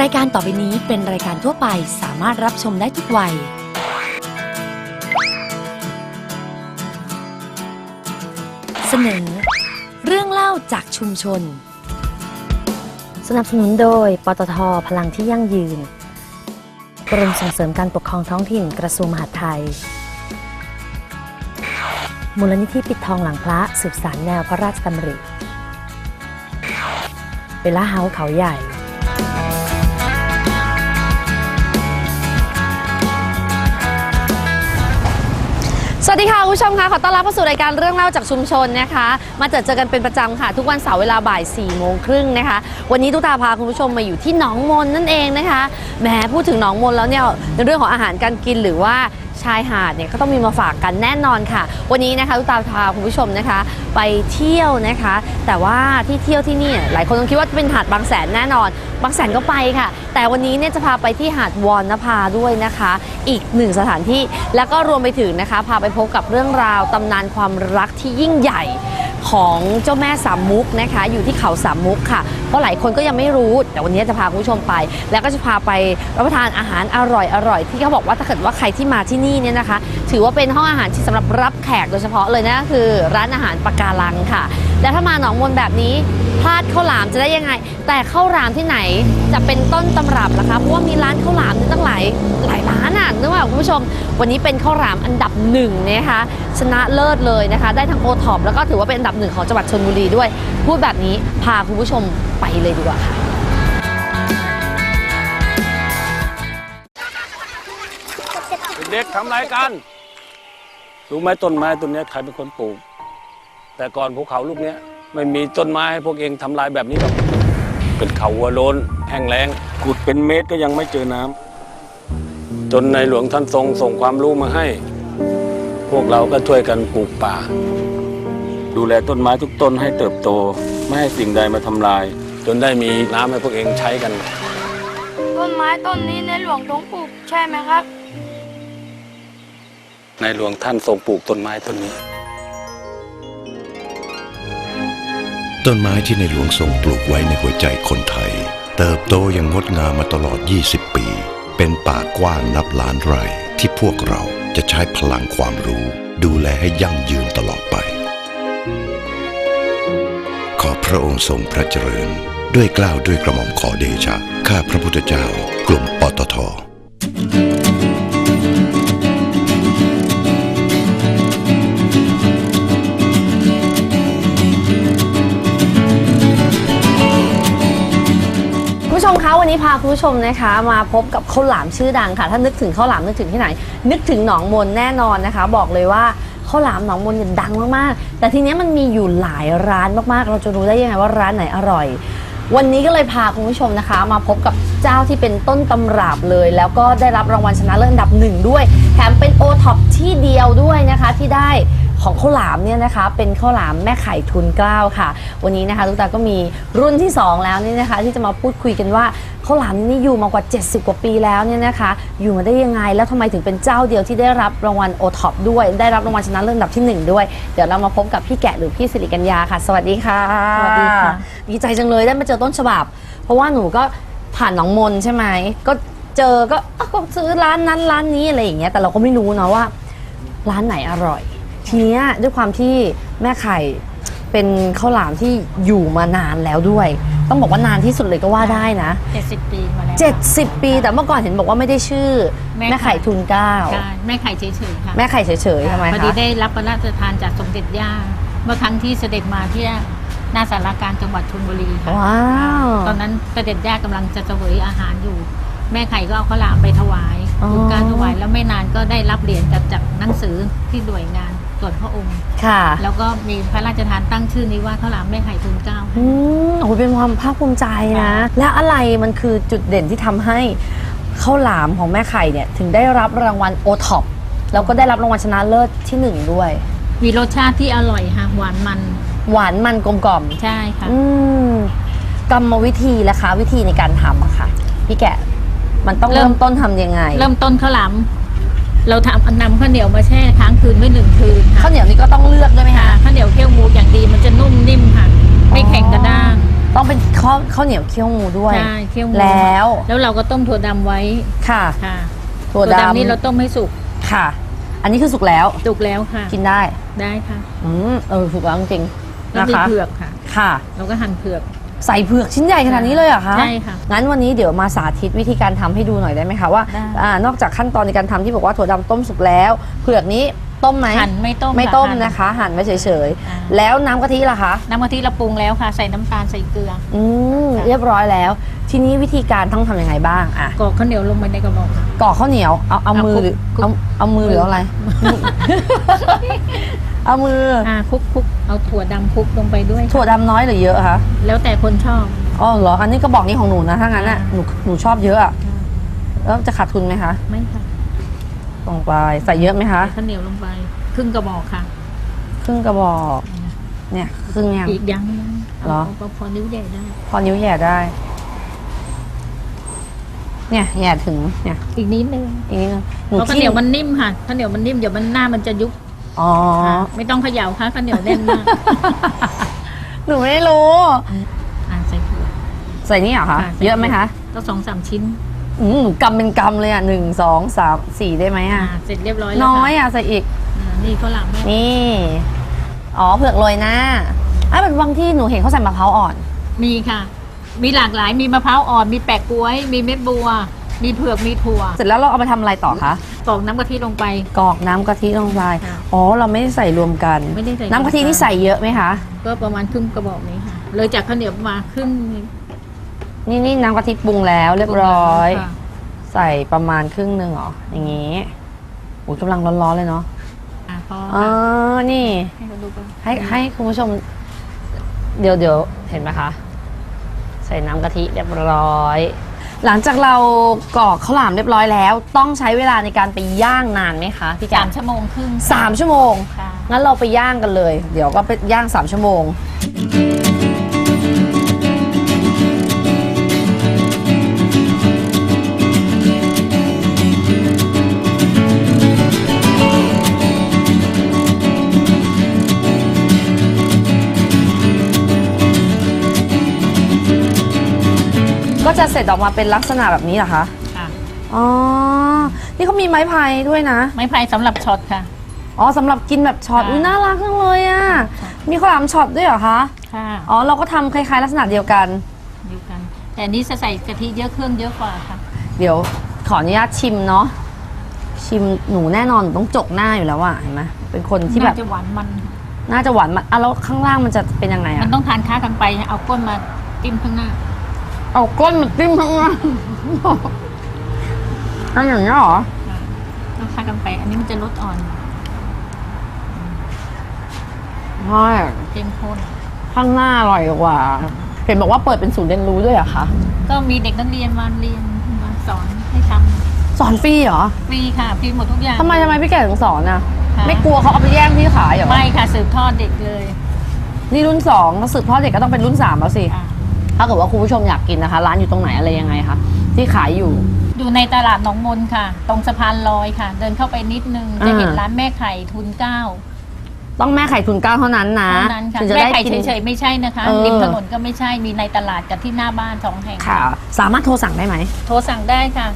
รายการต่อไปนี้เป็นรายการทั่วไปสามารถรับชมได้ทุกวัย เสนอ เรื่องเล่าจากชุมชน สนับสนุนโดย ปตท พลังที่ยั่งยืน กรมส่งเสริมการปกครองท้องถิ่นกระทรวงมหาดไทย มูลนิธิปิดทองหลังพระสืบสารแนวพระราชดำริเวลาเฮาส์เขาใหญ่ วัสดีค่ะคุณผู้ชมค่ะขอต้อนรับเข้าสู่รายการเรื่องเล่าจากชุมชนนะคะ มาเจอเจอกันเป็นประจำค่ะ ทุกวันเสาร์เวลาบ่าย4ี่โมงครึ่งนะคะ วันนี้ตุ๊กตาพาคุณผู้ชมมาอยู่ที่หนองมนนั่นเองนะคะแหมพูดถึงหนองมนแล้วเนี่ยในเรื่องของอาหารการกินหรือว่า ชายหาดเนี่ยก็ต้องมีมาฝากกันแน่นอนค่ะ วันนี้นะคะทุกตาพาคุณผู้ชมนะคะ ไปเที่ยวนะคะ แต่ว่าที่เที่ยวที่นี่หลายคนต้องคิดว่าเป็นหาดบางแสนแน่นอน บางแสนก็ไปค่ะ แต่วันนี้เนี่ยจะพาไปที่หาดวอนนภาด้วยนะคะ อีกหนึ่งสถานที่แล้วก็รวมไปถึงนะคะ พาไปพบกับเรื่องราวตำนานความรักที่ยิ่งใหญ่ ของเจ้าแม่สามมุกนะคะ อยู่ที่เขาสามมุกค่ะเพราะหลายคนก็ยังไม่รู้ แต่วันนี้จะพาคุณผู้ชมไป แล้วก็จะพาไปรับประทานอาหารอร่อยอร่อยที่เขาบอกว่าถ้าเกิดว่าใครที่มาที่นี่เนี่ยนะคะ ถือว่าเป็นห้องอาหารที่สำหรับรับแขกโดยเฉพาะเลยนะคือร้านอาหารปะการังค่ะ และถ้ามาหนองมนแบบนี้พลาดข้าวหลามจะได้ยังไง แต่ข้าวหลามที่ไหนจะเป็นต้นตำรับล่ะคะเพราะว่ามีร้านข้าวหลามนี่ตั้งหลายหลายร้าน อะนึกว่าคุณผู้ชม วันนี้เป็นข้าวหลามอันดับหนึ่งนะคะชนะเลิศเลยนะคะ ได้ทั้งโอท็อปแล้วก็ถือว่าเป็นอันดับหนึ่งของจังหวัดชนบุรีด้วย พูดแบบนี้พาคุณผู้ชมไปเลยดีกว่าค่ะเด็กๆทำอะไรกันรู้ไหมต้นไม้ต้นเนี้ยใครเป็นคนปลูก แต่ก่อนภูเขาลูกเนี้ยไม่มีต้นไม้ให้พวกเองทำลายแบบนี้หรอกเป็นเขาวัวโลนแห้งแล้งขุดเป็นเมตรก็ยังไม่เจอน้ำ จนในหลวงท่านทรงส่งความรู้มาให้ พวกเราก็ช่วยกันปลูกป่า ดูแลต้นไม้ทุกต้นให้เติบโต ไม่ให้สิ่งใดมาทำลาย จนได้มีน้ำให้พวกเองใช้กัน ต้นไม้ต้นนี้ในหลวงทรงปลูกใช่ไหมครับ ในหลวงท่านทรงปลูกต้นไม้ต้นนี้ ต้นไม้ที่ในหลวงทรงปลูกไว้ในหัวใจคนไทย เติบโตอย่างงดงามมาตลอด 20 ปี เป็นป่ากว้างนับล้านไร่ที่พวกเราจะใช้พลังความรู้ ดูแลให้ยั่งยืนตลอดไป ขอพระองค์ทรงพระเจริญ ด้วยกล้าวด้วยกระหม่อมขอเดชะ ข้าพระพุทธเจ้ากลุ่มปตท นี้พาคุณผู้ชมนะคะ มาพบกับข้าวหลามชื่อดังค่ะ ถ้านึกถึงข้าวหลามนึกถึงที่ไหน นึกถึงหนองมนแน่นอนนะคะ บอกเลยว่าข้าวหลามหนองมนเนี่ยดังมากๆ แต่ทีเนี้ยมันมีอยู่หลายร้านมากๆ เราจะรู้ได้ยังไงว่าร้านไหนอร่อย วันนี้ก็เลยพาคุณผู้ชมนะคะ มาพบกับเจ้าที่เป็นต้นตำรับเลย แล้วก็ได้รับรางวัลชนะเลิศอันดับหนึ่งด้วย แถมเป็นโอท็อปที่เดียวด้วยนะคะที่ได้ ของข้าวหลามเนี่ยนะคะเป็นข้าวหลามแม่ไข่ทุนเกล้าค่ะ วันนี้นะคะลูกตาก็มีรุ่นที่ 2 แล้วนี่นะคะ ที่จะมาพูดคุยกันว่าข้าวหลามนี่อยู่มากว่า 70 กว่าปีแล้วเนี่ยนะคะ อยู่มาได้ยังไง แล้วทำไมถึงเป็นเจ้าเดียวที่ได้รับรางวัลโอท็อปด้วย ได้รับรางวัลชนะเลิศอันดับทีหนึ่1 ด้วย เดี๋ยวเรามาพบกับพี่แกะหรือพี่สิริกัญญาค่ะ สวัสดีค่ะสวัสดีค่ะดีใจจังเลยได้มาเจอต้นฉบับ เพราะว่าหนูก็ผ่านหนองมนใช่ไหมก็เจอก็อะก็ซื้อร้านนั้นร้านนี้อะไรอย่างเงี้ยแต่เราก็ไม่รู้เนาะว่า ร้านไหนอร่อย ทีเนี้ยด้วยความที่แม่ไข่เป็นข้าวหลามที่อยู่มานานแล้วด้วย ต้องบอกว่านานที่สุดเลยก็ว่าได้นะ 70 ปีมาแล้ว70 ปี แต่เมื่อก่อนเห็นบอกว่าไม่ได้ชื่อ แม่แม่ไข่ไข่ทุนเกล้าใช่แม่ไข่เฉยๆค่ะแม่ไข่เฉยๆทำไมพอดีคะได้รับพระราชทานจากสมเด็จย่าเมื่อครั้งที่เสด็จมาที่หน้าสารกลารจังหวัดชลบุรีค่ะว้าวตอนนั้นเสด็จย่ากำลังจะเสวยอาหารอยู่ แม่ไข่ก็เอาข้าวหลามไปถวายอ๋อทุนการถวายแล้วไม่นานก็ได้รับเหรียญจากจากหนังสือที่หน่วยงาน ส่วนพระองค์ ค่ะ แล้วก็มีพระราชทานตั้งชื่อนี้ว่าข้าวหลามแม่ไข่ทุนเกล้า อืมโอ้โหเป็นความภาคภูมิใจนะ และอะไรมันคือจุดเด่นที่ทำให้ข้าวหลามของแม่ไข่เนี่ย ถึงได้รับรางวัลโอท็อปแล้วก็ได้รับรางวัลชนะเลิศที่หนึ่งด้วย มีรสชาติที่อร่อยค่ะหวานมัน หวานมันกลมกล่อมใช่ค่ะ อืมกรรมวิธีละคะ วิธีในการทำอะค่ะ พี่แกะมันต้องเริ่เริ่มม ต้นทำยังไง เริ่มต้นข้าวหลาม เราทำนำข้าวเหนียวมาแช่ค้างคืนไว้หนึ่งคืนค่ะข้าวเหนียวนี่ก็ต้องเลือกด้วยไหมค่ะคะข้าวเหนียวเคี่ยวหมูอย่างดีมันจะนุ่มนิ่มค่ะ ไม่แข็งกระด้างต้องเป็นข้าวข้าวเหนียวเคี่ยวงูด้วยใช่เคี่ยวงูแล้ว แล้วเราก็ต้มถั่วดำไว้ค่ะค่ะ ถั่วดำนี่เราต้มให้สุกค่ะ อันนี้คือสุกแล้วสุกแล้วค่ะ กินได้ได้ค่ะ อืมเออสุกแล้วจริงๆแล้วนะมีคะเผือกค่ะ ค่ะ เราก็หั่นเผือก ใส่เผือกชิ้นใหญ่ขนาดนี้เลยเหรอคะใช่ค่ะงั้นวันนี้เดี๋ยวมาสาธิตวิธีการทำให้ดูหน่อยได้ไหมคะว่าได้ อ่านอกจากขั้นตอนในการทำที่บอกว่าถั่วดำต้มสุกแล้ว เผือกนี้ต้มไหมหั่นไม่ต้มไม่ต้มหั่ นะคะ หั่นไว้เฉยอ่า ๆ แล้วน้ำกะทิล่ะคะ น้ำกะทิเราปรุงแล้วค่ะ ใส่น้ำตาลใส่เกลือ อืมค่ะ เรียบร้อยแล้ว ทีนี้วิธีการต้องทำยังไงบ้างอะกรอกข้าวเหนียวลงไปในกระบอกค่ะกรอกข้าวเหนียวเอาเอาเอามือหรือคลุเอากเอามือหรือเอาอะไร เอามืออ่าคลุกคลุกเอาถั่วดำคลุกลงไปด้วยถั่วดำน้อยหรือเยอะคะแล้วแต่คนชอบ อ๋อเหรออันนี้ก็บอกนี้ของหนูนะถ้างั้นน่ะอ่าหนูหนูชอบเยอะอะแล้วจะขาดทุนไหมคะไม่ค่ะลงไปใส่เยอะไหมคะข้าวเหนียวลงไป ครึ่งกระบอกค่ะครึ่งกระบอก เนี่ยครึ่งยังอีกยังยังเหรอาพอนิ้วใหญ่ได้ พอนิ้วแหย่ได้ เนี่ยแหย่ถึงเนี่ยอีกนิดนึงอีกนิดนึงหนูเพราะข้าวขี้เหนียวมันนิ่มค่ะข้าวเหนียวมันนิ่มเดี๋ยวมันหน้ามันจะยุบ อ๋อ ค่ะไม่ต้องเขย่าค่ะข้าวเหนียวแน่นมากหนูไม่รู้ อ่าใส่เผือกใส่นี่เหรอคะค่ะใส่เยอะไหมคะ ก็สองสามชิ้นอืมหนูกำเป็นกำเลยอะหนึ่งสองสามสี่ได้ไหมอ่าอะเสร็จเรียบร้อยแล้วน้อยค่ะอะใส่อีก อ่านี่ข้าวหลามแม่นี่ อ๋อเผือกโรยหน้าอะเป็นบางที่หนูเห็นเขาใส่มะพร้าวอ่อน มีค่ะ มีหลากหลายมีมะพร้าวอ่อนมีแปะกล้วย มีเม็ดบัว มีเผือกมีถั่วเสร็จแล้วเราเอาไปทำอะไรต่อคะกรอกน้ำกะทิลงไป กรอกน้ำกะทิลงไปค่ะอ๋อ เราไม่ได้ใส่รวมกัน ไม่ได้ใส่น้ำกะทินี่ใส่เยอะไหมคะ ก็ประมาณครึ่งกระบอกนี้ค่ะเลยจากข้าวเหนียวมาครึ่งนี่นี่น้ำกะทิปรุงแล้วเรียบร้อย ค่ะใส่ประมาณครึ่งหนึ่งเหรอ อย่างงี้อุ้ยกำลังร้อนๆเลยเนาะอ่าพออ๋อค่ะนี่ ให้เขาดูกันให้ให้คุณผู้ชม เดี๋ยวเดี๋ยวเห็นไหมคะ ใส่น้ำกะทิเรียบร้อย หลังจากเรากรอกข้าวหลามเรียบร้อยแล้ว ต้องใช้เวลาในการไปย่างนานไหมคะพี่แกสามชั่วโมงครึ่งสามชั่วโมง ค่ะ งั้นเราไปย่างกันเลย เดี๋ยวก็ไปย่างสามชั่วโมง จะเสร็จออกมาเป็นลักษณะแบบนี้เหรอคะ ค่ะ อ๋อ นี่เขามีไม้พายด้วยนะ ไม้ไผ่สำหรับช็อตค่ะ อ๋อสำหรับกินแบบช็อต ค่ะอุ้ยน่ารักจังเลยอะ ค่ะ มีข้าวหลามช็อตด้วยเหรอคะ ค่ะอ๋อ เราก็ทำคล้ายๆ ลักษณะเดียวกัน เดียวกัน แต่อันนี้จะใส่กะทิเยอะเครื่องเยอะกว่าค่ะ เดี๋ยวขออนุญาตชิมเนาะ ชิมหนูแน่นอนหนูต้องจกหน้าอยู่แล้วอะเห็นไหมเป็นคนที่แบบน่าจะหวานมัน น่าจะหวานมันอะแล้วข้างล่างมันจะเป็นยังไงมัอะนต้องทานค้ากันไป เอาก้นมาจิ้มข้างหน้า เอาก้นมาจิ้มข้างล่างอันอย่างนี้ยเหรอค่ะต้องค้ากันไป อันนี้มันจะลดอ่อนใช่เข้มข้นข้างหน้าอร่อยกว่า เห็นบอกว่าเปิดเป็นศูนย์เรียนรู้ด้วยเหรอะคะ ก็มีเด็กนักเรียนมาเรียนมาสอนให้ทสอนฟรีเหรอำฟรีค่ะฟรีหมดทุกอย่างทำไมทำไมพี่แก่ถึงสอนอะค่ะ ไม่กลัวเขาเอาไปแย่งพี่ขายเหรอ ไม่ค่ะสืบทอดเด็กเลย นี่รุ่นสองแล้วสืบทอดเด็กก็ต้องเป็นรุ่นสามแล้วสิค่ะ ถ้าเกิดว่าคุณผู้ชมอยากกินนะคะ ร้านอยู่ตรงไหนอะไรยังไงคะที่ขายอยู่ อยู่ในตลาดหนองมนค่ะ ตรงสะพานลอยค่ะ เดินเข้าไปนิดนึงจะเห็นอ่าร้านแม่ไข่ทุนเก้าต้องแม่ไข่ทุนเก้าเท่านั้นนะเท่านั้นค่ะถึงจะแม่ได้ไข่กิน เฉยๆไม่ใช่นะคะเออ ริมถนนก็ไม่ใช่มีในตลาดกับที่หน้าบ้านสองแห่งค่ะ สามารถโทรสั่งได้ไหมโทรสั่งได้ค่ะ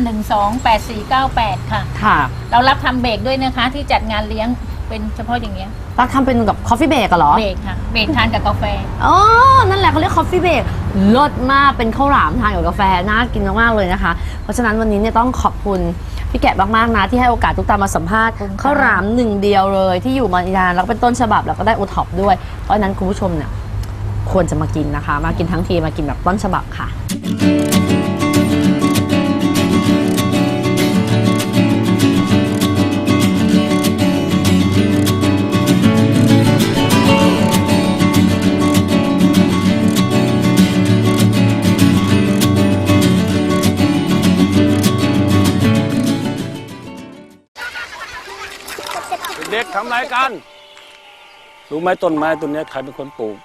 0865128498 ค่ะ ค่ะ เรารับทำเบรกด้วยนะคะที่จัดงานเลี้ยงเป็นเฉพาะอย่างเงี้ย เราทำเป็นกับคอฟฟี่เบรกเหรอ เบรกค่ะ เบรกทานกับกาแฟ อ๋อ นั่นแหละเขาเรียกคอฟฟี่เบรกรสมาก เป็นข้าวหลามทานกับกาแฟ น่ากินมาก ๆ เลยนะคะ เพราะฉะนั้นวันนี้เนี่ยต้องขอบคุณพี่แกะมาก ๆ นะ ที่ให้โอกาสทุกตามาสัมภาษณ์ขอบคุณค่ะ ข้าวหลามหนึ่งเดียวเลย ที่อยู่มานานแล้วก็เป็นต้นฉบับแล้วก็ได้โอท็อปด้วย เพราะฉะนั้นคุณผู้ชมเนี่ยควรจะมากินนะคะ มากินทั้งทีมากินแบบต้นฉบับค่ะ กัน รู้ไหมต้นไม้ต้นนี้ใครเป็นคนปลูก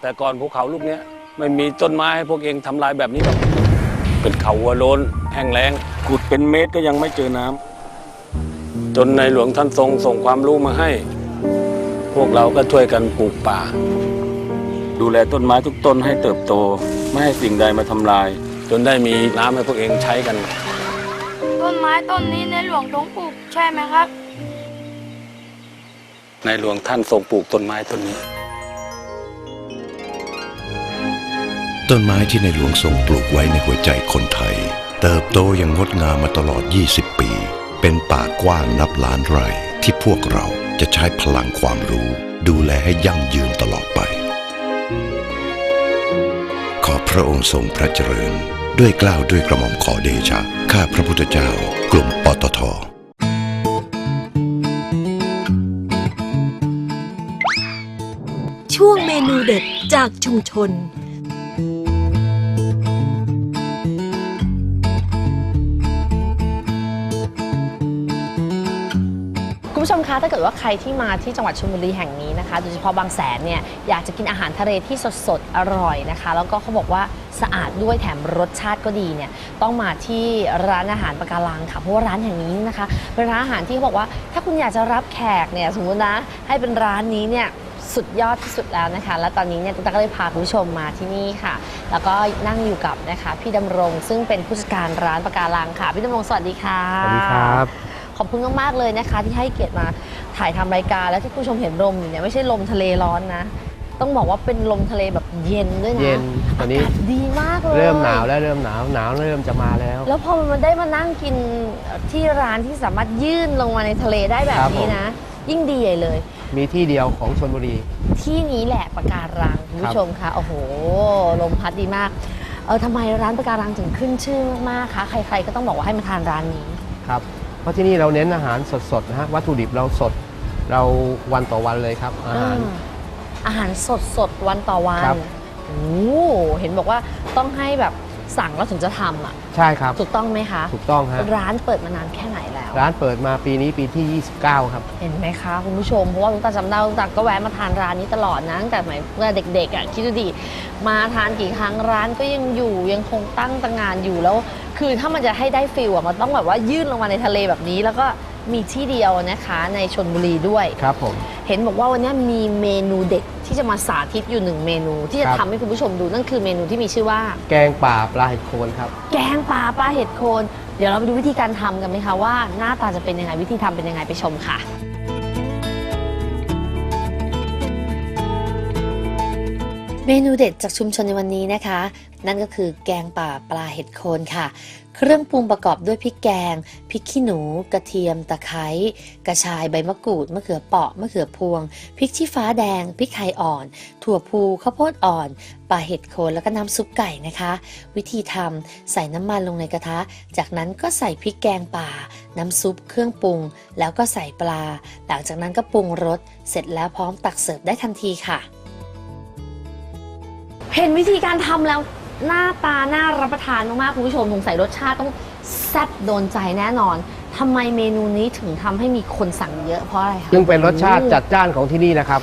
แต่ก่อนภูเขาลูกนี้ไม่มีต้นไม้ให้พวกเองทำลายแบบนี้หรอกเป็นเขาวัวโลนแห้งแล้งขุดเป็นเมตรก็ยังไม่เจอน้ำจนในหลวงท่านทรงส่งความรู้มาให้ พวกเราก็ช่วยกันปลูกป่า ดูแลต้นไม้ทุกต้นให้เติบโต ไม่ให้สิ่งใดมาทำลาย จนได้มีน้ำให้พวกเองใช้กันต้นไม้ต้นนี้ในหลวงทรงปลูกใช่ไหมครับ ในหลวงท่านทรงปลูกต้นไม้ต้นนี้ ต้นไม้ที่ในหลวงทรงปลูกไว้ในหัวใจคนไทย เติบโตอย่างงดงามมาตลอด 20 ปี เป็นป่ากว้างนับล้านไร่ที่พวกเราจะใช้พลังความรู้ ดูแลให้ยั่งยืนตลอดไป ขอพระองค์ทรงพระเจริญ ด้วยกล้าวด้วยกระหม่อมขอเดชะ ข้าพระพุทธเจ้ากลุ่มปตท ช่วงเมนูเด็ดจากชุมชน คุณผู้ชมคะถ้าเกิดว่าใครที่มาที่จังหวัดชลบุรีแห่งนี้นะคะ โดยเฉพาะบางแสนเนี่ยอยากจะกินอาหารทะเลที่สดๆอร่อยนะคะ แล้วก็เขาบอกว่าสะอาดด้วยแถมรสชาติก็ดีเนี่ยต้องมาที่ร้านอาหารปะการังค่ะเพราะว่าร้านแห่งนี้นะคะเป็นร้านอาหารที่เขาบอกว่าถ้าคุณอยากจะรับแขกเนี่ยสมมุตินะให้เป็นร้านนี้เนี่ย สุดยอดที่สุดแล้วนะคะ และตอนนี้เนี่ยตุ๊กตาก็เลยพาคุณผู้ชมมาที่นี่ค่ะ แล้วก็นั่งอยู่กับนะคะ พี่ดำรงซึ่งเป็นผู้จัดการร้านปะการังค่ะ พี่ดำรงสวัสดีค่ะ สวัสดีครับ ขอบคุณมากๆเลยนะคะ ที่ให้เกียรติมาถ่ายทำรายการและที่คุณผู้ชมเห็นลมอยู่เนี่ยไม่ใช่ลมทะเลร้อนนะ ต้องบอกว่าเป็นลมทะเลแบบเย็นด้วยนะเย็นตอนนี้ากาศดีมากเลย เริ่มหนาวแล้วเริ่มหนาวหนาวเริ่มจะมาแล้ว แล้วพอมันได้มานั่งกินที่ร้านที่สามารถยื่นลงมาในทะเลได้แบบครับนี้ผมนะ ยิ่งดีใหญ่เลย มีที่เดียวของชนบุรี ที่นี้แหละปะการังคุณผู้ชมคะโอ้โห ลมพัดดีมากเออทำไมร้านปะการังถึงขึ้นชื่อมากๆคะใคร ๆ ก็ต้องบอกว่าให้มาทานร้านนี้ครับเพราะที่นี่เราเน้นอาหารสดๆนะฮะวัตถุดิบเราสดเราวันต่อวันเลยครับ อาหารอ่าอาหารสดสดๆวันต่อวันครับ โอ้เห็นบอกว่าต้องให้แบบ สั่งแล้วถึงจะทำอะใช่ครับ ถูกต้องไหมคะ ถูกต้องฮะร้านเปิดมานานแค่ไหนแล้ว ร้านเปิดมาปีนี้ปีที่ 29 ครับ เห็นไหมคะคุณผู้ชม เพราะว่าลุงตาจำได้ลุงตาก็แวะมาทานร้านนี้ตลอดนะตั้งแต่สมัยเมื่อเด็กๆอะคิดดูดิมาทานกี่ครั้งร้านก็ยังอยู่ยังคงตั้งตางานอยู่แล้ว คือถ้ามันจะให้ได้ฟิลอะมันต้องแบบว่ายื่นลงมาในทะเลแบบนี้แล้วก็ มีที่เดียวนะคะในชนบุรีด้วย ครับผม เห็นบอกว่าวันนี้มีเมนูเด็ดที่จะมาสาธิตอยู่หนึ่งเมนู ที่จะครับ ทำให้คุณผู้ชมดูนั่นคือเมนูที่มีชื่อว่า แกงป่าปลาเห็ดโคนครับ แกงปลาปลาเห็ดโคน เดี๋ยวเราไปดูวิธีการทำกันไหมคะว่าหน้าตาจะเป็นยังไงวิธีทำเป็นยังไงไปชมค่ะ เมนูเด็ดจากชุมชนในวันนี้นะคะ นั่นก็คือแกงป่าปลาเห็ดโคนค่ะ เครื่องปรุงประกอบด้วยพริกแกง พริกขี้หนู กระเทียม ตะไคร้ กระชาย ใบมะกรูด มะเขือเปาะ มะเขือพวง พริกชี้ฟ้าแดง พริกไทยอ่อน ถั่วพูข้าวโพดอ่อน ปลาเห็ดโคน แล้วก็น้ำซุปไก่นะคะ วิธีทำใส่น้ำมันลงในกระทะ จากนั้นก็ใส่พริกแกงป่า น้ำซุป เครื่องปรุง แล้วก็ใส่ปลา หลังจากนั้นก็ปรุงรส เสร็จแล้วพร้อมตักเสิร์ฟได้ทันทีค่ะ เห็นวิธีการทำแล้ว หน้าตาน่ารับประทานมากๆคุณผู้ชมสงสัยรสชาติต้องแซ่บโดนใจแน่นอนทำไมเมนูนี้ถึงทำให้มีคนสั่งเยอะเพราะอะไรคะซึ่งเป็นรสชาติจัดจ้านของที่นี่นะครับ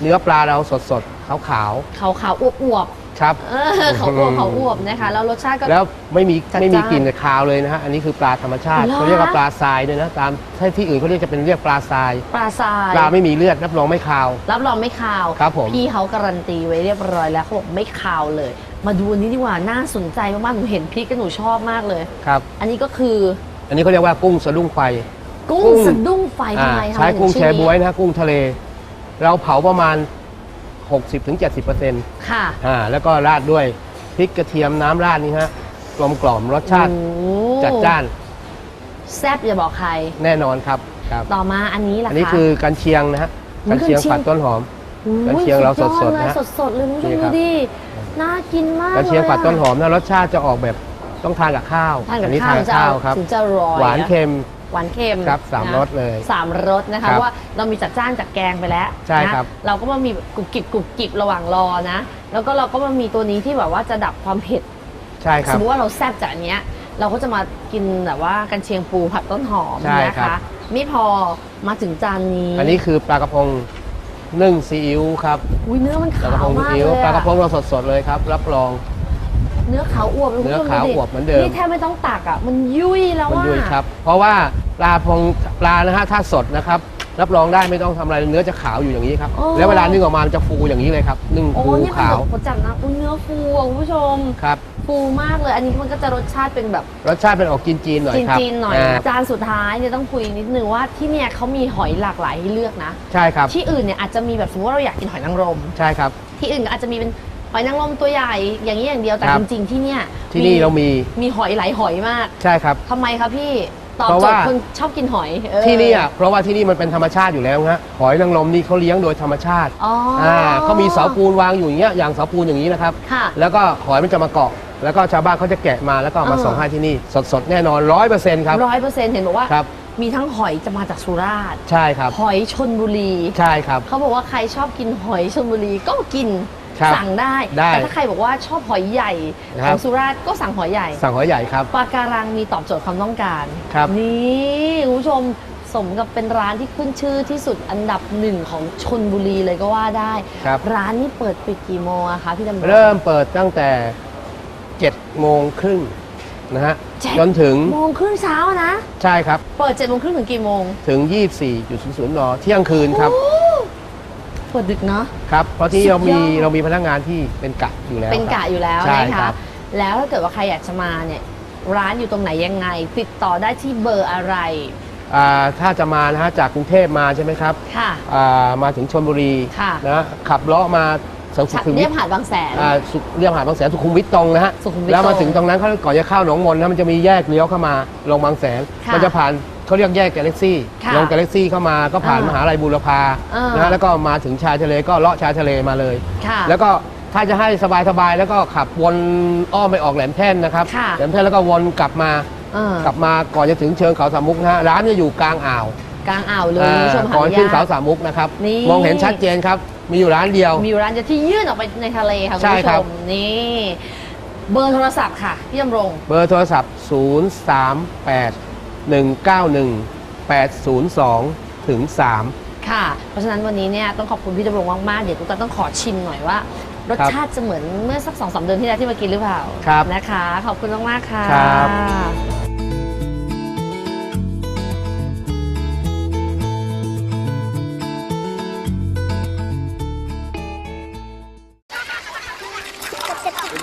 เนื้อปลาเราสดๆขาวขาวขาวๆอวบๆครับ ๆเออขาวอวบขาวอวบนะคะ แล้วรสชาติก็ แล้วไม่มีจัดไม่มีจ้านกลิ่นคาวเลยนะฮะอันนี้คือปลาธรรมชาติเหรอ เขาเรียกว่าปลาทรายด้วยนะตามถ้าที่อื่นเขาเรียกจะเป็นเรียกปลาทราย ปลาทราย ปลาไม่มีเลือดรับรองไม่คาว รับรองไม่คาว ครับผม พี่เขาการันตีไว้เรียบร้อยแล้วเขาบอกไม่คาวเลย มาดูอันนี้ดีกว่าน่าสนใจมากๆหนูเห็นพริกก็หนูชอบมากเลย ครับ อันนี้ก็คืออันนี้เขาเรียกว่ากุ้งสะดุ้งไฟ กุ้งกุ้ง สะดุ้งไฟทำอ่าไมคะใช้กุ้งถึแชชื่อบ๊วยนะฮะกุ้งทะเล เราเผาประมาณ 60-70%ค่ะอ่าแล้วก็ราดด้วยพริกกระเทียมน้ำราดนี่ฮะกลมกล่อมรสชาติโอ้จัดจ้านแซ่บอย่าบอกใคร แน่นอนครับครับ ต่อมาอันนี้ล่ะอันนี้คะ คือกันเชียงนะฮะอุ๊ยกันเชียงกัญเชียง ผัดต้นหอม โอ้กันเชียงเราสุยอสดๆเลยนะสดๆเลยคุณผู้ชนี่มครัดูบดิน่ากินมากกันเชียงลอะผัดต้นหอมนะรสชาติจะออกแบบต้องทานกับข้าวทานกับอันี้ข้าวทานกับข้าวครับถึงจะอร่อยหวานเค็มหวานเค็มครับสามนะรสเลยสามรสนะคะครับเพราะว่าเรามีจัดจ้านจากแกงไปแล้วใช่ครับนะเราก็มามีกรุบกริบกรุบกริบระหว่างรอนะ แล้วก็เราก็มามีตัวนี้ที่แบบว่าจะดับความเผ็ดใช่คสรัมบมติว่าเราแซ่บจากอันเนี้ยเราก็จะมากินแบบว่ากันเชียงปูผัดต้นหอมใช่นะครัคะบไม่พอมาถึงจานนี้ อันนี้คือปลากระพง นึ่งซีอิ๊วครับอุ้ยเนื้อมันปลากระขาพวงมากซีเลอิ๊วยปลากระพอะงเราสดๆเลยครับ รับรอง เนื้อขาวอวบเลยคุณเนื้อผู้ชมขาวดูดิอวบเหมือนเดิม นี่แทบไม่ต้องตักอะมันยุ่ยแล้วมันอะ ยุ่ยครับ เพราะว่าปลาพงปลานะฮะถ้าสดนะครับน้ รับรองได้ไม่ต้องทำอะไรเนื้อจะขาวอยู่อย่างนี้ครับโอ้แล้วเวลานึ่งออกมามันจะฟูอย่างนี้เลยครับนึ่งโอ้ฟูเนี่ยขาวมันจับนะอุ้ยเนื้อฟูอะคุณผู้ชม ครับฟูมากเลย อันนี้มันก็จะรสชาติเป็นแบบรสชาติเป็นออกจีนๆหน่อยครับจีนๆหน่อยาจานสุดท้ายเนี่ยต้องคุยนิดนึงว่าที่เนี่ยเขามีหอยหลากหลายให้เลือกนะ ใช่ครับที่อื่นเนี่ยอาจจะมีแบบสมมติว่าเราอยากกินหอยนางรม ใช่ครับ ที่อื่นก็อาจจะมีเป็นหอยนางรมตัวใหญ่อย่างนี้อย่างเดียวแต่ครัจบริงๆที่เนี่ยที่นี่เรามีมีหอยหลายหอยมากใช่ครับ ทำไมคะพี่ ตอบเพราะโจทว่า ย์คนชอบกินหอยเออ ที่นี่อะเพราะว่าที่นี่มันเป็นธรรมชาติอยู่แล้วฮะหอยนางรมนี่เขาเลี้ยงโดยธรรมชาติอ๋ออ่าเขามีเสาปูนวางอยู่อย่างเงี้ยอย่างเสาปูนอย่างนี้นะครับ ค่ะแล้วก็หอยมันจะมาเกาะ แล้วก็ชาวบ้านเขาจะแกะมาแล้วก็เอามาอ่า ส่งให้ที่นี่ สดๆ แน่นอนร้อยเปอร์เซ็นต์ครับ ร้อยเปอร์เซ็นต์เห็นบอกว่า ครับ มีทั้งหอยจะมาจากสุราษฎร์ใช่ครับ หอยชนบุรี ใช่ครับ เขาบอกว่าใครชอบกินหอยชลบุรีก็กิน ครับสั่งได้ ได้แต่ถ้าใครบอกว่าชอบหอยใหญ่คขรับองสุราษฎร์ก็สั่งหอยใหญ่สั่งหอยใหญ่ครับ ปลาการังมีตอบโจทย์ความต้องการครับ นี่คุณผู้ชมสมกับเป็นร้านที่ขึ้นชื่อที่สุดอันดับหนึ่งของชนบุรีเลยก็ว่าได้ ครับ ร้านนี้เปิดปิดกี่โมงอะคะพี่ดำรงเริ่มเปิดตั้งแต่7โมงครึ่งนะฮะเจ็ด จนถึงโมงครึ่งเช้านะ ใช่ครับ เปิดเจ็ดโมงครึ่งถึงกี่โมง ถึง 24.00นเที่ยงคืนครับ โอ้ เปิดดึกเนาะ ครับเพราะที่สุดยอดเรามีเรามีพนักงานที่เป็นกะอยู่แล้วเป็นคกะรับ อยู่แล้วใช่นะครัคะ บ แล้วถ้าเกิดว่าใครอยากจะมาเนี่ย ร้านอยู่ตรงไหนยังไง ติดต่อได้ที่เบอร์อะไร อ่าถ้าจะมานะฮะจากกรุงเทพมาใช่ไหมครับค่ะ อ่ามาถึงชลบุรีค่ะ นะขับเลาะมาสุขุมเรีวิยทบหาดบางแสน อ่าสุเรียบหาดบางแสนสุขุมวิทตรงนะฮะสุขุมวิทแล้วมาตรงถึงตรงนั้นเขาก่อนจะเข้าหนองมนนะมันจะมีแยกเลี้ยวเข้ามาลงบางแสนค่ะ มันจะผ่าน เขาเรียกแยกกาแล็กซี่ค่ะลงกาแล็กซี่เข้ามาก็ผ่านอ่ามมหาลัยบูรพาอ่าน นะฮะแล้วก็มาถึงชายทะเลก็เลาะชายทะเลมาเลย ค่ะ แล้วก็ถ้าจะให้สบายๆแล้วก็ขับวนอ้อมไปออกแหลมแท่นนะครับค่ะ แหลมแท่นแล้วก็วนกลับมา เออกลับมาก่อนจะถึงเชิงเขาสามมุกนะฮะร้านจะอยู่กลางอ่าวกลางอ่าวเลยอ่าคุณผู้ชมหาก่อนยาขึ้นเขาก สามมุกนะครับนี่ มองเห็นชัดเจนครับ มีอยู่ร้านเดียว มีอยู่ร้านเดียวที่ยื่นออกไปในทะเลค่ะคุณใช่ผู้คชรับ มนี่เบอร์โทรศัพท์ค่ะพี่ดำรง เบอร์โทรศัพท์ 0 3 8 1 9 1 8 0 2 ถึง3ค่ะ เพราะฉะนั้นวันนี้เนี่ยต้องขอบคุณพี่ดำรงมากๆ เดี๋ยวตุ๊กตาต้องขอชิมหน่อยว่า รสครับชาติจะเหมือนเมื่อสักสองสามเดือนที่แล้วที่มากินหรือเปล่าครับ นะคะ ขอบคุณมากๆค่ะ ครับ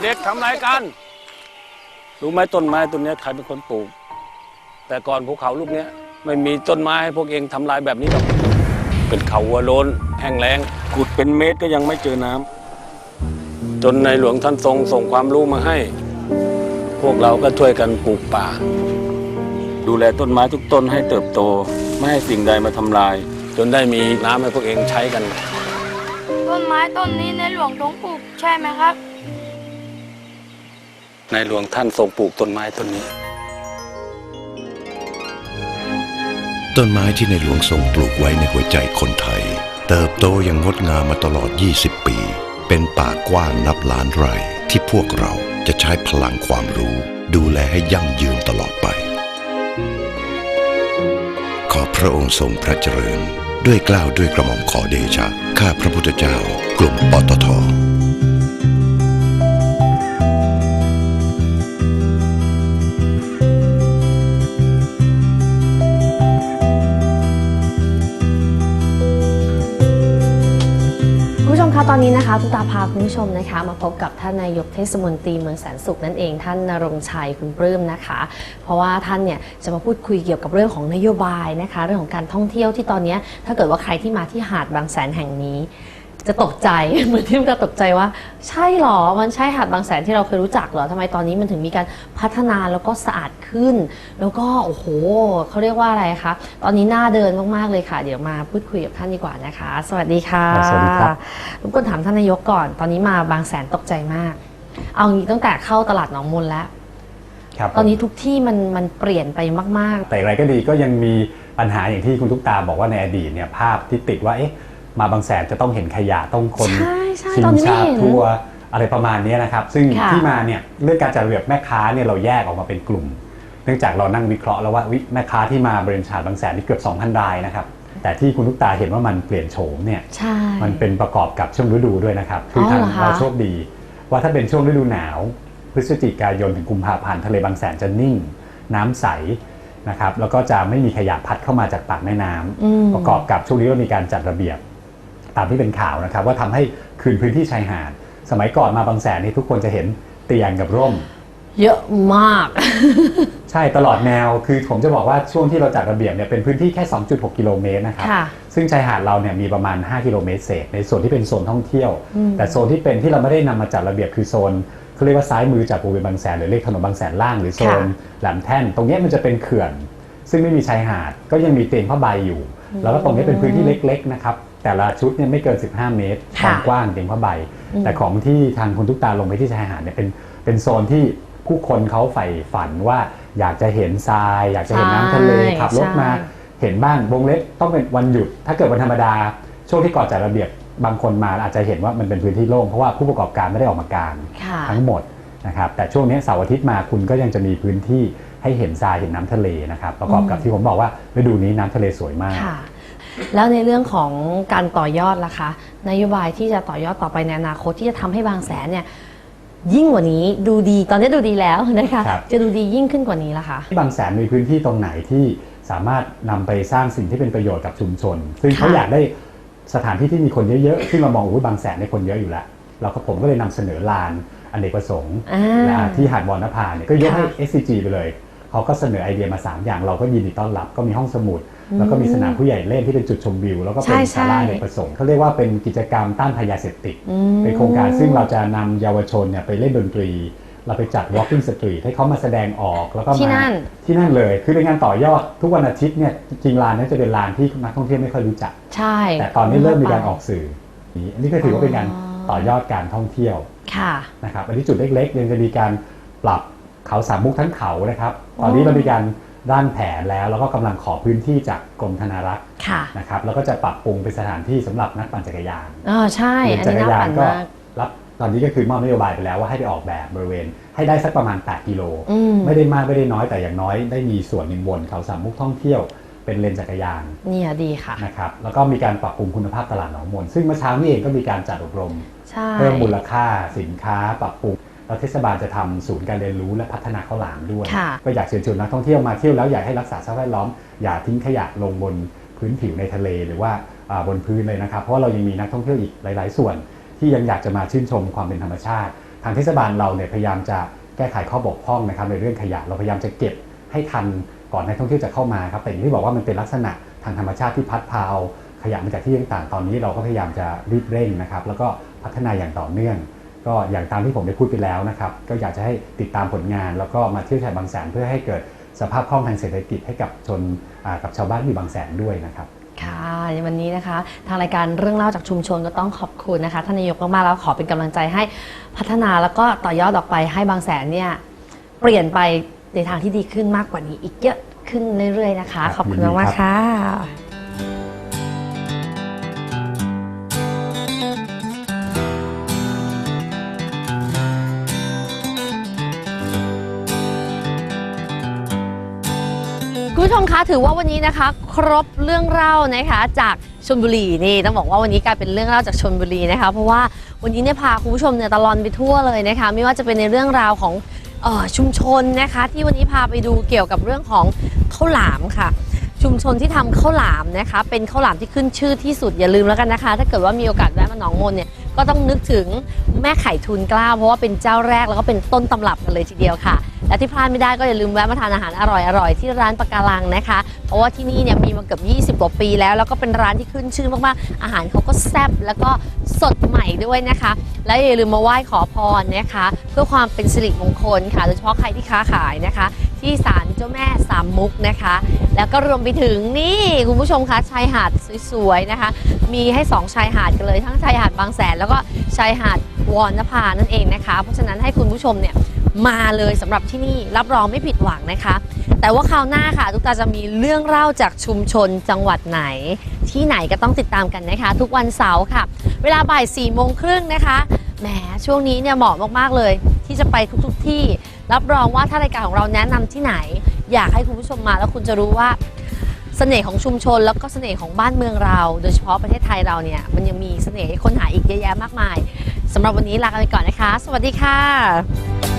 เด็กๆทำอะไรกัน รู้ไหมต้นไม้ต้นเนี้ยใครเป็นคนปลูก แต่ก่อนภูเขาลูกเนี้ยไม่มีต้นไม้ให้พวกเองทำลายแบบนี้หรอกเป็นเขาวัวโลนแห้งแล้งขุดเป็นเมตรก็ยังไม่เจอน้ำจนในหลวงท่านทรงส่งความรู้มาให้ พวกเราก็ช่วยกันปลูกป่า ดูแลต้นไม้ทุกต้นให้เติบโต ไม่ให้สิ่งใดมาทำลาย จนได้มีน้ำให้พวกเองใช้กัน ต้นไม้ต้นนี้ในหลวงทรงปลูกใช่ไหมครับ ในหลวงท่านทรงปลูกต้นไม้ต้นนี้ ต้นไม้ที่ในหลวงทรงปลูกไว้ในหัวใจคนไทย เติบโตอย่างงดงามมาตลอด 20 ปี เป็นป่ากว้างนับล้านไร่ที่พวกเราจะใช้พลังความรู้ ดูแลให้ยั่งยืนตลอดไป ขอพระองค์ทรงพระเจริญ ด้วยกล้าวด้วยกระหม่อมขอเดชะ ข้าพระพุทธเจ้ากลุ่มปตท ตอนนี้นะคะทุกตาพาคุณผู้ชมนะคะ มาพบกับท่านนายกเทศมนตรีเมืองแสนสุขนั่นเอง ท่านนรงชัยคุณปลื้มนะคะ เพราะว่าท่านเนี่ยจะมาพูดคุยเกี่ยวกับเรื่องของนโยบายนะคะ เรื่องของการท่องเที่ยวที่ตอนนี้ถ้าเกิดว่าใครที่มาที่หาดบางแสนแห่งนี้ จะตกใจ เหมือนที่เราตกใจว่า ใช่หรอ มันใช่หาดบางแสนที่เราเคยรู้จักเหรอทำไมตอนนี้มันถึงมีการพัฒนาแล้วก็สะอาดขึ้น แล้วก็โอ้โหเขาเรียกว่าอะไรคะตอนนี้น่าเดินมากๆเลยค่ะ เดี๋ยวมาพูดคุยกับท่านดีกว่านะคะ สวัสดีค่ะสวัสดีครับรบกวนถามท่านนายกก่อน ตอนนี้มาบางแสนตกใจมาก เอางี้ตั้งแต่เข้าตลาดหนองมนแล้วครับตอนนี้ทุกที่มันมันเปลี่ยนไปมากแต่อย่างไรก็ดีก็ยังมีปัญหาอย่างที่คุณทุกตาบอกว่าในอดีตเนี่ยภาพที่ติดว่าเอ๊ะ มาบางแสนจะต้องเห็นขยะต้องคนใช่ใช่ชิตอนนี้ไม่ชาเห็น ทัวร์อะไรประมาณเนี้ยนะครับ ซึ่งค่ะ ที่มาเนี่ยเรื่องการจัดระเบียบแม่ค้าเนี่ยเราแยกออกมาเป็นกลุ่ม เนื่องจากเรานั่งวิเคราะห์แล้วว่าวิแม่ค้าที่มาบริเวณชาดบางแสนนี่เกือบ2,000รายนะครับแต่ที่คุณทุกตาเห็นว่ามันเปลี่ยนโฉมเนี่ยๆใช่ มันเป็นประกอบกับช่วงฤดูด้วยนะครับอ๋อทางเหรอคะ เราโชคดี ว่าถ้าเป็นช่วงฤดูหนาว พฤศจิกายนถึงกุมภาพันธ์ทะเลบางแสนจะนิ่ง น้ำใสนะครับแล้วก็จะไม่มีขยะพัดเข้ามาจากปากแม่น้ำอืม ประกอบกับช่วงนี้ก็มีการจัดระเบียบ ตามที่เป็นข่าวนะครับ ว่าทำให้คืนพื้นที่ชายหาด สมัยก่อนมาบางแสนนี่ทุกคนจะเห็นเตียงกับร่ม เยอะมาก ใช่ตลอดแนวคือผมจะบอกว่าช่วงที่เราจัดระเบียบเนี่ยเป็นพื้นที่แค่ 2.6 กิโลเมตรนะครับค่ะซึ่งชายหาดเราเนี่ยมีประมาณ 5 กิโลเมตรเศษในส่วนที่เป็นโซนท่องเที่ยวอืมแต่โซนที่เป็นที่เราไม่ได้นำมาจัดระเบียบคือโซนเขาเรียกว่าซ้ายมือจากบริเวณบางแสนหรือเรียกถนนบางแสนล่างหรือโซนแหลมแท่น ตรงเนี้ยมันจะเป็นเขื่อน ซึ่งไม่มีชายหาดก็ยังมีเตียงผ้าใบอยู่ แล้วก็ตรงนี้เป็นพื้นที่เล็กๆนะครับ แต่ละชุดเนี่ยไม่เกิน 15 เมตรความกว้างเตียงผ้าใบ แต่ของที่ทางคุณทุกตาลงไปที่ชายหาดเนี่ยเป็นเป็นโซนที่ผู้คนเขาใฝ่ฝันว่าอยากจะเห็นทราย อยากจะเห็นน้ำทะเลใช่ขับรถมาใช่เห็นบ้างวงเล็บต้องเป็นวันหยุด ถ้าเกิดวันธรรมดา ช่วงที่ก่อนจัดระเบียบบางคนมาอาจจะเห็นว่ามันเป็นพื้นที่โล่งเพราะว่าผู้ประกอบการไม่ได้ออกมากางค่ะทั้งหมดนะครับแต่ช่วงนี้เสาร์อาทิตย์มาคุณก็ยังจะมีพื้นที่ให้เห็นทรายเห็นน้ำทะเลนะครับประกอบกับที่ผมบอกว่าฤดูนี้น้ำทะเลสวยมากค่ะ แล้วในเรื่องของการต่อยอดล่ะคะนโยบายที่จะต่อยอดต่อไปในอนาคตที่จะทำให้บางแสนเนี่ยยิ่งกว่านี้ดูดีตอนนี้ดูดีแล้วนะคะครับจะดูดียิ่งขึ้นกว่านี้ล่ะคะที่บางแสนมีพื้นที่ตรงไหนที่สามารถนำไปสร้างสิ่งที่เป็นประโยชน์กับชุมชน ซึ่งเขาค่ะอยากได้สถานที่ที่มีคนเยอะๆซึ่งเรามองว่าบางแสนในยคนเยอะอยู่แล้วเราก็ผมก็เลยนำเสนอลานอเนกประสงค์อ่านะที่หาดวอนนภาเนี่ยก็ยกให้ค่ะ SCG ไปเลย เขาก็เสนอไอเดียมา 3 อย่างเราก็ยินดีต้อนรับ ก็มีห้องสมุด แล้วก็มีสนามผู้ใหญ่เล่นที่เป็นจุดชมวิว แล้วก็เป็นใช่ศาลาใช่อเนกประสงค์เขาเรียกว่าเป็นกิจกรรมต้านภัยยาเสพติดอืมเป็นโครงการซึ่งเราจะนำเยาวชนเนี่ยไปเล่นดนตรี เราไปจัด walking street ให้เขามาแสดงออกแล้วก็มาที่นั่นที่นั่นเลย คือเป็นงานต่อยอดทุกวันอาทิตย์เนี่ยจริงๆลานนี้จะเป็นลานที่นักท่องเที่ยวไม่ค่อยรู้จักใช่ แต่ตอนนี้เริ่มมีการออกสื่ออันนี้ก็ถือว่าเป็นการต่อยอดการท่องเที่ยวค่ะนะครับอันนี้จุดเล็กๆยังจะมีการปรับเขาสามมุกทั้งเขานะครับ ตอนนี้เรามีการ ร่างแผนแล้ว แล้วก็กำลังขอพื้นที่จากกรมธนารักษ์ค่ะนะครับแล้วก็จะปรับปรุงเป็นสถานที่สำหรับนักปั่นจักรยานอ๋อใช่ อันจันี้กรน่ายานปั่นก็มาก รับตอนนี้ก็คือมอบนโยบายไปแล้วว่าให้ไปออกแบบบริเวณ ให้ได้สักประมาณ 8 กิโล อืม ไม่ได้มากไม่ได้น้อยแต่อย่างน้อยได้มีส่วนหนึ่งบนเขาสามมุกท่องเที่ยวเป็นเลนจักรยาน เนี่ยดีค่ะ นะครับแล้วก็มีการปรับปรุงคุณภาพตลาดหนองมนซึ่งเมื่อเช้านี้เองก็มีการจัดอบรม ใช่ เพิ่มมูลค่าสินค้า ปรับปรุง แล้วเทศบาลจะทำศูนย์การเรียนรู้และพัฒนาข้าวหลามด้วยค่ะก็อยากเชิญชวนนักท่องเที่ยวมาเที่ยวแล้วอยากให้รักษาสภาพแวดล้อม อย่าทิ้งขยะลงบนพื้นผิวในทะเลหรือว่าอ่าบนพื้นเลยนะครับ เพราะว่าเรายังมีนักท่องเที่ยวอีกหลาย ๆ ส่วน ที่ยังอยากจะมาชื่นชมความเป็นธรรมชาติ ทางเทศบาลเราเนี่ยพยายามจะแก้ไขข้อบกพร่องนะครับในเรื่องขยะเราพยายามจะเก็บให้ทันก่อนนักท่องเที่ยวจะเข้ามาครับแต่อย่างที่บอกว่ามันเป็นลักษณะทางธรรมชาติที่พัดพาเอาขยะมาจากที่ต่างๆ ตอนนี้เราก็พยายามจะรีบเร่งนะครับแล้วก็พัฒนาอย่างต่อเนื่อง ก็อย่างตามที่ผมได้พูดไปแล้วนะครับก็อยากจะให้ติดตามผลงาน แล้วก็มาเที่ยวชายบางแสนเพื่อให้เกิดสภาพคล่องทางเศรษฐกิจให้กับชนอ่ากับชาวบ้านที่อยู่บางแสนด้วยนะครับค่ะในวันนี้นะคะ ทางรายการเรื่องเล่าจากชุมชนก็ต้องขอบคุณนะคะท่านนายกมากๆแล้วขอเป็นกำลังใจให้พัฒนาแล้วก็ต่อยอดออกไปให้บางแสนเนี่ยเปลี่ยนไปในทางที่ดีขึ้นมากกว่านี้อีกเยอะขึ้นเรื่อยๆนะคะครับขอบคุณยินดีมากครับๆค่ะ คุณผู้ชมคะถือว่าวันนี้นะคะ ครบเรื่องเล่านะคะจากชลบุรีนี่ต้องบอกว่าวันนี้กลายเป็นเรื่องเล่าจากชลบุรีนะคะ เพราะว่าวันนี้เนี่ยพาคุณผู้ชมเนี่ยตลอดไปทั่วเลยนะคะ ไม่ว่าจะเป็นในเรื่องราวของออชุมชนนะคะ ที่วันนี้พาไปดูเกี่ยวกับเรื่องของข้าวหลามค่ะ ชุมชนที่ทำข้าวหลามนะคะ เป็นข้าวหลามที่ขึ้นชื่อที่สุดอย่าลืมแล้วกันนะคะ ถ้าเกิดว่ามีโอกาสแวะมาหนองมนเนี่ยก็ต้องนึกถึงแม่ไข่ทุนกล้า เพราะว่าเป็นเจ้าแรกแล้วก็เป็นต้นตำรับกันเลยทีเดียวค่ะและที่พลาดไม่ได้ก็อย่าลืมแวะมาทานอาหารอร่อยๆ ที่ร้านปะการังนะคะ เพราะว่าที่นี่เนี่ยมีมาเกือบ20 กว่าปีแล้ว แล้วก็เป็นร้านที่ขึ้นชื่อมากๆ อาหารเขาก็แซ่บแล้วก็สดใหม่ด้วยนะคะ และอย่าลืมมาไหว้ขอพรนะคะ เพื่อความเป็นสิริมงคลค่ะ โดยเฉพาะใครที่ค้าขายนะคะ ที่ศาลเจ้าแม่สามมุกนะคะ แล้วก็รวมไปถึงนี่คุณผู้ชมคะชายหาดสวยๆนะคะ มีให้สองชายหาดกันเลยทั้งชายหาดบางแสน แล้วก็ชายหาดวอนนภานั่นเองนะคะ เพราะฉะนั้นให้คุณผู้ชมเนี่ย มาเลยสำหรับที่นี่รับรองไม่ผิดหวังนะคะ แต่ว่าคราวหน้าค่ะ ทุกตาจะมีเรื่องเล่าจากชุมชนจังหวัดไหน ที่ไหนก็ต้องติดตามกันนะคะ ทุกวันเสาร์ค่ะ เวลาบ่าย4ี่โมงครึ่งนะคะแหมช่วงนี้เนี่ยเหมาะมากๆเลย ที่จะไปทุกๆที่ รับรองว่าถ้ารายการของเราแนะนำที่ไหน อยากให้คุณผู้ชมมาแล้วคุณจะรู้ว่าเสน่ห์ของชุมชนแล้วก็เสน่ห์ของบ้านเมืองเรา โดยเฉพาะประเทศไทยเราเนี่ยมันยังมีเสน่ห์ให้ค้นหาอีกเยอะแยะมากมายสำหรับวันนี้ลากันไปก่อนนะคะ สวัสดีค่ะ